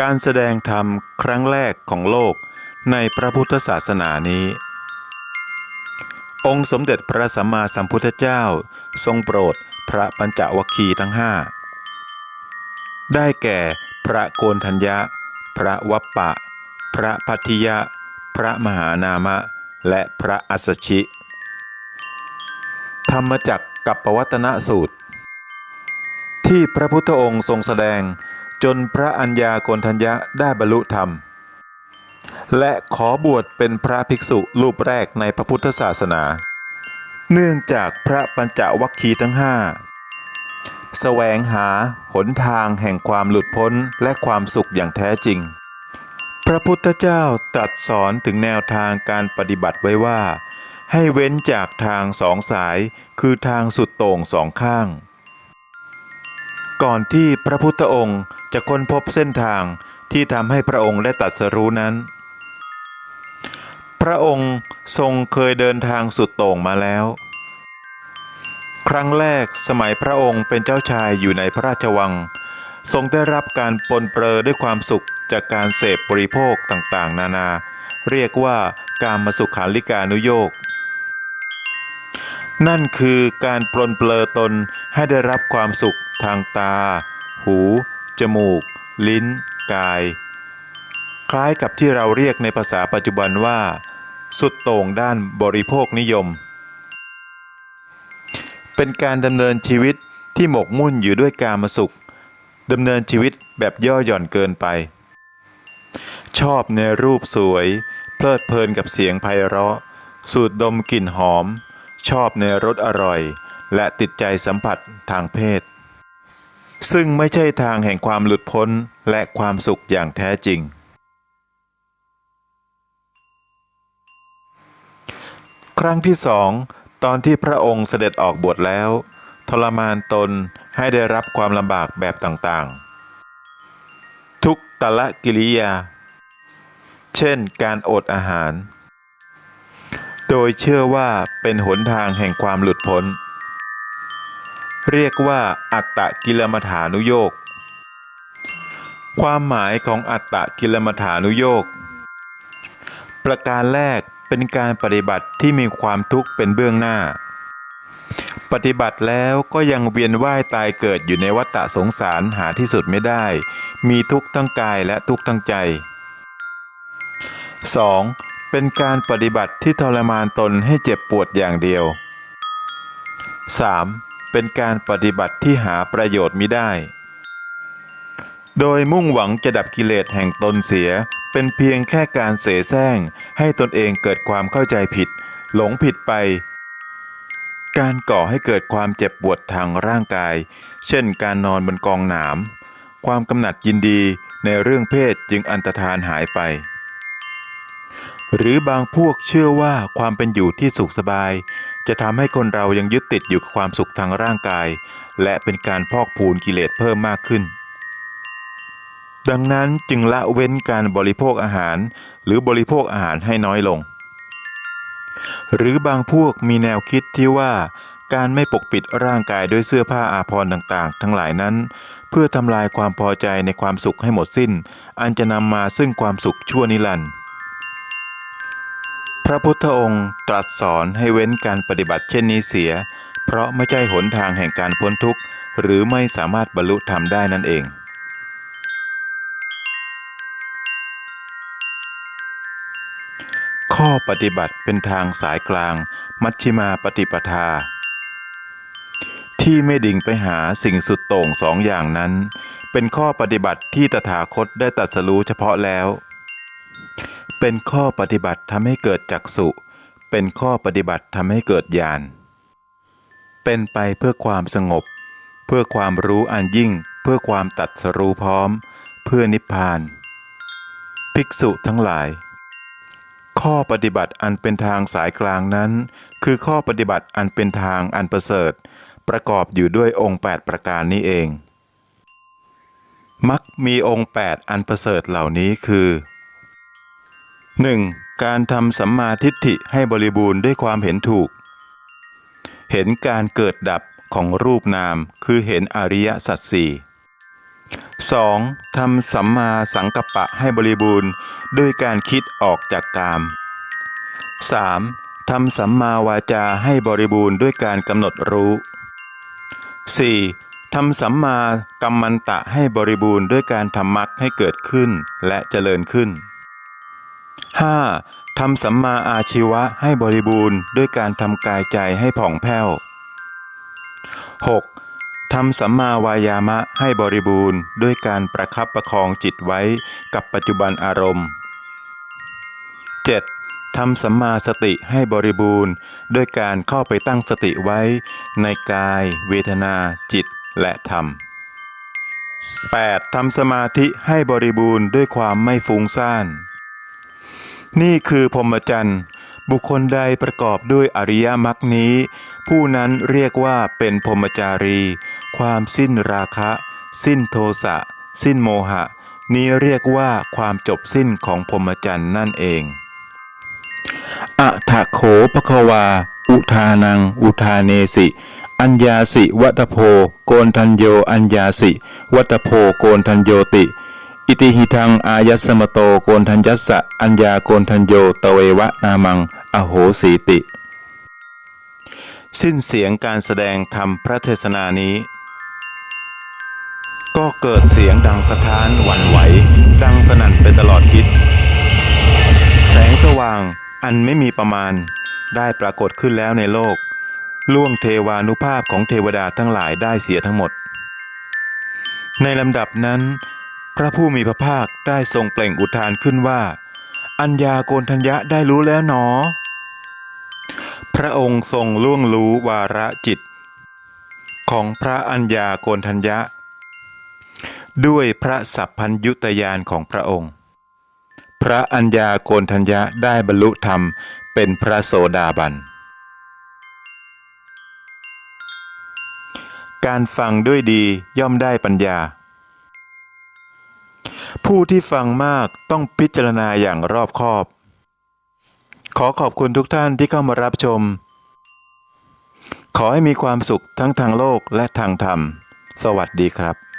การแสดงธรรมครั้งแรกของโลกในพระพุทธศาสนานี้ องค์สมเด็จพระสัมมาสัมพุทธเจ้าทรงโปรดพระปัญจวัคคีย์ทั้งห้าได้แก่พระโกนทัญญะ พระวัปปะ พระพัทธิยะ พระมหานามะ และพระอัสชิ ธรรมจักกับปวัตนสูตร ที่พระพุทธองค์ทรงแสดง จนพระอัญญาโกนทัญญะได้บรรลุธรรม และขอบวชเป็นพระภิกษุรูปแรกในพระพุทธศาสนา เนื่องจากพระปัญจวัคคีย์ทั้งห้าแสวงหาหนทางแห่งความหลุดพ้นและความสุขอย่างแท้จริง พระพุทธเจ้าตรัสสอนถึงแนวทางการปฏิบัติไว้ว่า ให้เว้นจากทางสองสายคือทางสุดโต่งสองข้าง ก่อนที่พระพุทธองค์จะค้นพบเส้นทางที่ทำให้พระองค์ได้ตรัสรู้นั้น พระองค์ทรงเคยเดินทางสุดโต่งมาแล้ว ครั้งแรกสมัยพระองค์เป็นเจ้าชายอยู่ในพระราชวัง ทรงได้รับการปนเปลือด้วยความสุขจากการเสพบริโภคต่างๆ นานา เรียกว่าการมาสุขาริการุโยค นั่นคือการปลนเปลือตนให้ได้รับความสุขทางตา หู จมูก ลิ้น กาย คล้ายกับที่เราเรียกในภาษาปัจจุบันว่า สุดโต่งด้านบริโภคนิยม เป็นการดำเนินชีวิตที่หมกมุ่นอยู่ด้วยการมาสุขดำเนินชีวิตแบบย่อหย่อนเกินไป ชอบในรูปสวย เพลิดเพลินกับเสียงไพเราะ สูดดมกลิ่นหอม ชอบในรสอร่อย และติดใจสัมผัสทางเพศ ซึ่งไม่ใช่ทางแห่งความหลุดพ้นและความสุขอย่างแท้จริง ครั้งที่สองตอนที่พระองค์เสด็จออกบวชแล้ว ทรมานตนให้ได้รับความลำบากแบบต่างๆ ทุกตละกิริยา เช่นการอดอาหาร โดยเชื่อว่าเป็นหนทางแห่งความหลุดพ้น เรียกว่าอัตตะกิลมัฐานุโยกความหมายของอัตตะกิลมัฐานุโยกประการแรกเป็นการปฏิบัติที่มีความทุกข์เป็นเบื้องหน้า ปฏิบัติแล้วก็ยังเวียนว่ายตายเกิดอยู่ในวัฏฏะสงสารหาที่สุดไม่ได้ มีทุกข์ทั้งกายและทุกข์ทั้งใจ 2. เป็นการปฏิบัติที่ทรมานตนให้เจ็บปวดอย่างเดียว 3. เป็นการปฏิบัติที่หาประโยชน์มิได้ โดยมุ่งหวังจะดับกิเลสแห่งตนเสีย เป็นเพียงแค่การเสแสร้ง ให้ตนเองเกิดความเข้าใจผิด หลงผิดไป การก่อให้เกิดความเจ็บปวดทางร่างกาย เช่นการนอนบนกองหนาม ความกำหนัดยินดีในเรื่องเพศจึงอันตรธานหายไป หรือบางพวกเชื่อว่าความเป็นอยู่ที่สุขสบาย จะทำให้คนเรายังยึดติดอยู่กับความสุขทางร่างกาย และเป็นการพอกพูนกิเลสเพิ่มมากขึ้น ดังนั้นจึงละเว้นการบริโภคอาหาร หรือบริโภคอาหารให้น้อยลง หรือบางพวกมีแนวคิดที่ว่าการไม่ปกปิดร่างกายด้วยเสื้อผ้าอาภรณ์ต่างๆ ทั้งหลายนั้น เพื่อทำลายความพอใจในความสุขให้หมดสิ้น อันจะนำมาซึ่งความสุขชั่วนิรันดร์ ระพุทธองค์ตรัสสอนให้เว้นการปฏิบัติเช่นนี้เสีย เพราะไม่ใช่หนทางแห่งการพ้นทุกข์ หรือไม่สามารถบรรลุธรรมได้นั่นเอง ข้อปฏิบัติเป็นทางสายกลาง มัชฌิมาปฏิปทา ที่ไม่ดิ่งไปหาสิ่งสุดโต่งสองอย่างนั้น เป็นข้อปฏิบัติที่ตถาคตได้ตรัสรู้เฉพาะแล้ว เป็นข้อปฏิบัติทำให้เกิดจักสุ เป็นข้อปฏิบัติทำให้เกิดญาณ เป็นไปเพื่อความสงบ เพื่อความรู้อันยิ่ง เพื่อความตัดสรู้พร้อม เพื่อนิพพาน ภิกษุทั้งหลาย ข้อปฏิบัติอันเป็นทางสายกลางนั้น คือข้อปฏิบัติอันเป็นทางอันประเสริฐ ประกอบอยู่ด้วยองค์ 8 ประการนี้เองมักมีองค์ 8 อันประเสริฐเหล่านี้คือ 1. การทำสัมมาทิฏฐิให้บริบูรณ์ด้วยความเห็นถูก เห็นการเกิดดับของรูปนามคือเห็นอริยสัจสี่ 2. ทำสัมมาสังกัปปะให้บริบูรณ์ด้วยการคิดออกจากกาม 3. ทำสัมมาวาจาให้บริบูรณ์ด้วยการกำหนดรู้ 4. ทำสัมมากัมมันตะให้บริบูรณ์ด้วยการทำมรรคให้เกิดขึ้นและเจริญขึ้น 5. ทำสัมมาอาชีวะให้บริบูรณ์ ด้วยการทำกายใจให้ผ่องแผ้ว 6. ทำสัมมาวายามะให้บริบูรณ์ ด้วยการประคับประคองจิตไว้กับปัจจุบันอารมณ์ 7. ทำสัมมาสติให้บริบูรณ์ ด้วยการเข้าไปตั้งสติไว้ ในกาย เวทนา จิต และธรรม 8. ทำสมาธิให้บริบูรณ์ด้วยความไม่ฟุ้งซ่าน นี่คือพรหมจรรย์ บุคคลใดประกอบด้วยอริยมรรคนี้ ผู้นั้นเรียกว่าเป็นพรหมจารี ความสิ้นราคะ สิ้นโทสะ สิ้นโมหะ นี้เรียกว่าความจบสิ้นของพรหมจรรย์นั่นเองอะทะโขปะคะวา อุทานัง อุทาเนสิ อัญญาสิ วัตโพ โกนทันโย อัญญาสิ วัตโพ โกนทันโยติ อิติหิทังอายัสมโตโกนทันยัสสะอัญญาโกนทันโยตเววะนามัง อโหสีติ สิ้นเสียงการแสดงธรรมพระเทศนานี้ ก็เกิดเสียงดังสะท้านหวั่นไหว ดังสนั่นไปตลอดทิศแสงสว่างอันไม่มีประมาณได้ปรากฏขึ้นแล้วในโลก ล่วงเทวานุภาพของเทวดาทั้งหลายได้เสียทั้งหมด ในลำดับนั้น ระผู้มีพระภาคได้ทรงเปล่งอุทานขึ้นว่า อัญญาโกนทัญญะได้รู้แล้วหนอ พระองค์ทรงล่วงรู้วาระจิต ของพระอัญญาโกนทัญญะ ด้วยพระสัพพัญยุตยานของพระองค์ พระอัญญาโกนทัญญะได้บรรลุธรรมเป็นพระโสดาบันการฟังด้วยดีย่อมได้ปัญญา ผู้ที่ฟังมากต้องพิจารณาอย่างรอบคอบ ขอขอบคุณทุกท่านที่เข้ามารับชม ขอให้มีความสุขทั้งทางโลกและทางธรรม สวัสดีครับ